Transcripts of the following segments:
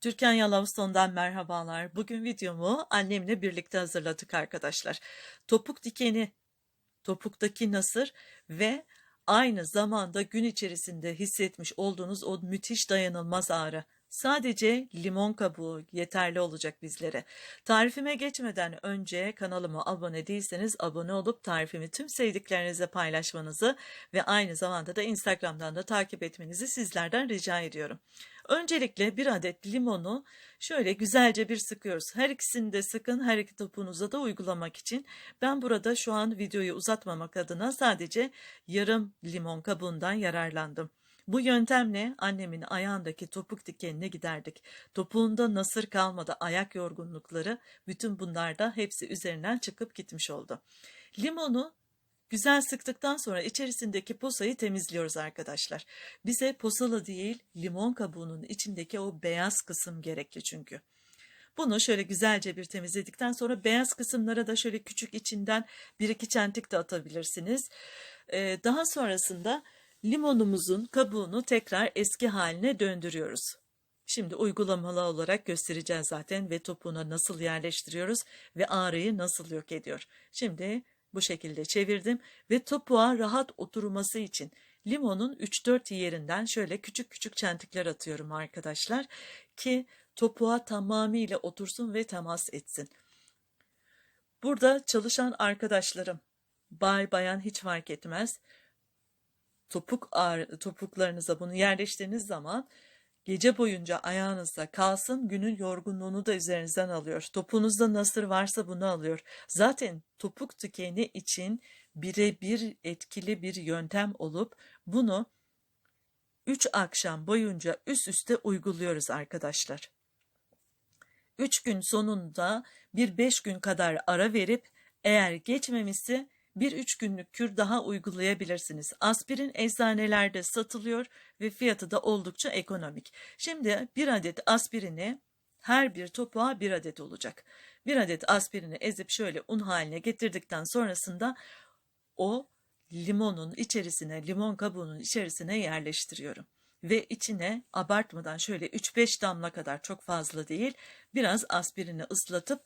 Türkan Yalavston'dan merhabalar. Bugün videomu annemle birlikte hazırladık arkadaşlar. Topuk dikeni, topuktaki nasır ve aynı zamanda gün içerisinde hissetmiş olduğunuz o müthiş dayanılmaz ağrı. Sadece limon kabuğu yeterli olacak bizlere. Tarifime geçmeden önce kanalıma abone değilseniz abone olup tarifimi tüm sevdiklerinize paylaşmanızı ve aynı zamanda da Instagram'dan da takip etmenizi sizlerden rica ediyorum. Öncelikle bir adet limonu şöyle güzelce bir sıkıyoruz. Her ikisini de sıkın her iki topuğunuza da uygulamak için. Ben burada şu an videoyu uzatmamak adına sadece yarım limon kabuğundan yararlandım. Bu yöntemle annemin ayağındaki topuk dikenine giderdik. Topuğunda nasır kalmadı, ayak yorgunlukları, bütün bunlar da hepsi üzerinden çıkıp gitmiş oldu. Limonu güzel sıktıktan sonra içerisindeki posayı temizliyoruz arkadaşlar. Bize posalı değil, limon kabuğunun içindeki o beyaz kısım gerekli çünkü. Bunu şöyle güzelce bir temizledikten sonra beyaz kısımlara da şöyle küçük içinden bir iki çentik de atabilirsiniz. Ee, daha sonrasında limonumuzun kabuğunu tekrar eski haline döndürüyoruz. Şimdi uygulamalı olarak göstereceğiz zaten ve topuğuna nasıl yerleştiriyoruz ve ağrıyı nasıl yok ediyor. Şimdi bu şekilde çevirdim ve topuğa rahat oturması için limonun 3-4 yerinden şöyle küçük küçük çentikler atıyorum arkadaşlar ki topuğa tamamıyla otursun ve temas etsin. Burada çalışan arkadaşlarım bay bayan hiç fark etmez topuk ağrı, topuklarınıza bunu yerleştirdiğiniz zaman gece boyunca ayağınızda kalsın günün yorgunluğunu da üzerinizden alıyor. Topuğunuzda nasır varsa bunu alıyor. Zaten topuk tükeni için birebir etkili bir yöntem olup bunu 3 akşam boyunca üst üste uyguluyoruz arkadaşlar. 3 gün sonunda bir 5 gün kadar ara verip eğer geçmemişse bir üç günlük kür daha uygulayabilirsiniz. Aspirin eczanelerde satılıyor ve fiyatı da oldukça ekonomik. Şimdi bir adet aspirini her bir topuğa bir adet olacak. Bir adet aspirini ezip şöyle un haline getirdikten sonrasında o limonun içerisine, limon kabuğunun içerisine yerleştiriyorum. Ve içine abartmadan şöyle 3-5 damla kadar çok fazla değil biraz aspirini ıslatıp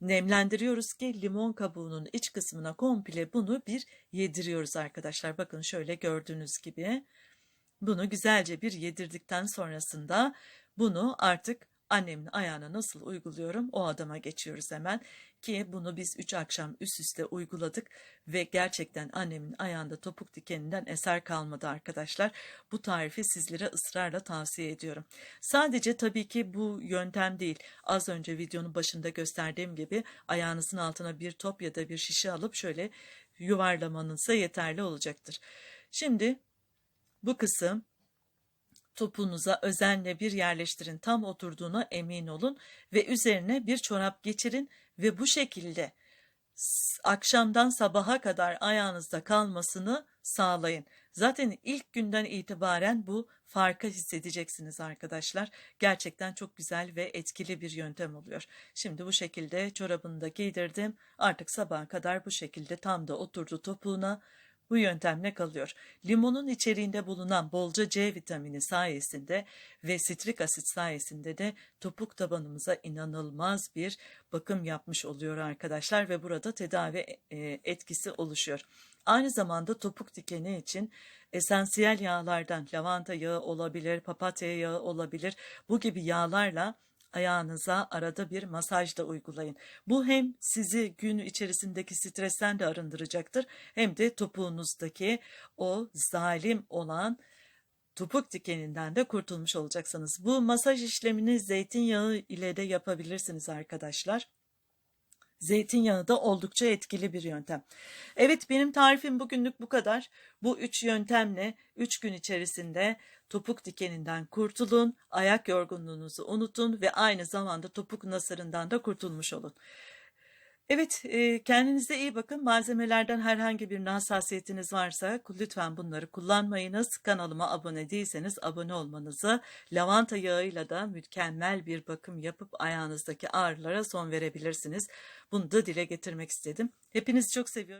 nemlendiriyoruz ki limon kabuğunun iç kısmına komple bunu bir yediriyoruz arkadaşlar. Bakın şöyle gördüğünüz gibi bunu güzelce bir yedirdikten sonrasında bunu artık annemin ayağına nasıl uyguluyorum o adama geçiyoruz hemen ki bunu biz 3 akşam üst üste uyguladık ve gerçekten annemin ayağında topuk dikeninden eser kalmadı arkadaşlar. Bu tarifi sizlere ısrarla tavsiye ediyorum. Sadece tabii ki bu yöntem değil. Az önce videonun başında gösterdiğim gibi ayağınızın altına bir top ya da bir şişe alıp şöyle yuvarlamanızsa yeterli olacaktır. Şimdi bu kısım topuğunuza özenle bir yerleştirin. Tam oturduğuna emin olun ve üzerine bir çorap geçirin ve bu şekilde akşamdan sabaha kadar ayağınızda kalmasını sağlayın. Zaten ilk günden itibaren bu farkı hissedeceksiniz arkadaşlar. Gerçekten çok güzel ve etkili bir yöntem oluyor. Şimdi bu şekilde çorabını da giydirdim. Artık sabaha kadar bu şekilde tam da oturdu topuğuna bu yöntemle kalıyor. Limonun içeriğinde bulunan bolca C vitamini sayesinde ve sitrik asit sayesinde de topuk tabanımıza inanılmaz bir bakım yapmış oluyor arkadaşlar ve burada tedavi e, etkisi oluşuyor. Aynı zamanda topuk dikeni için esansiyel yağlardan lavanta yağı olabilir, papatya yağı olabilir. Bu gibi yağlarla ayağınıza arada bir masaj da uygulayın. Bu hem sizi gün içerisindeki stresten de arındıracaktır hem de topuğunuzdaki o zalim olan topuk dikeninden de kurtulmuş olacaksınız. Bu masaj işlemini zeytinyağı ile de yapabilirsiniz arkadaşlar. Zeytinyağı da oldukça etkili bir yöntem. Evet benim tarifim bugünlük bu kadar. Bu üç yöntemle üç gün içerisinde topuk dikeninden kurtulun, ayak yorgunluğunuzu unutun ve aynı zamanda topuk nasırından da kurtulmuş olun. Evet, kendinize iyi bakın. Malzemelerden herhangi bir hassasiyetiniz varsa lütfen bunları kullanmayınız. Kanalıma abone değilseniz abone olmanızı, lavanta yağıyla da mükemmel bir bakım yapıp ayağınızdaki ağrılara son verebilirsiniz. Bunu da dile getirmek istedim. Hepinizi çok seviyorum.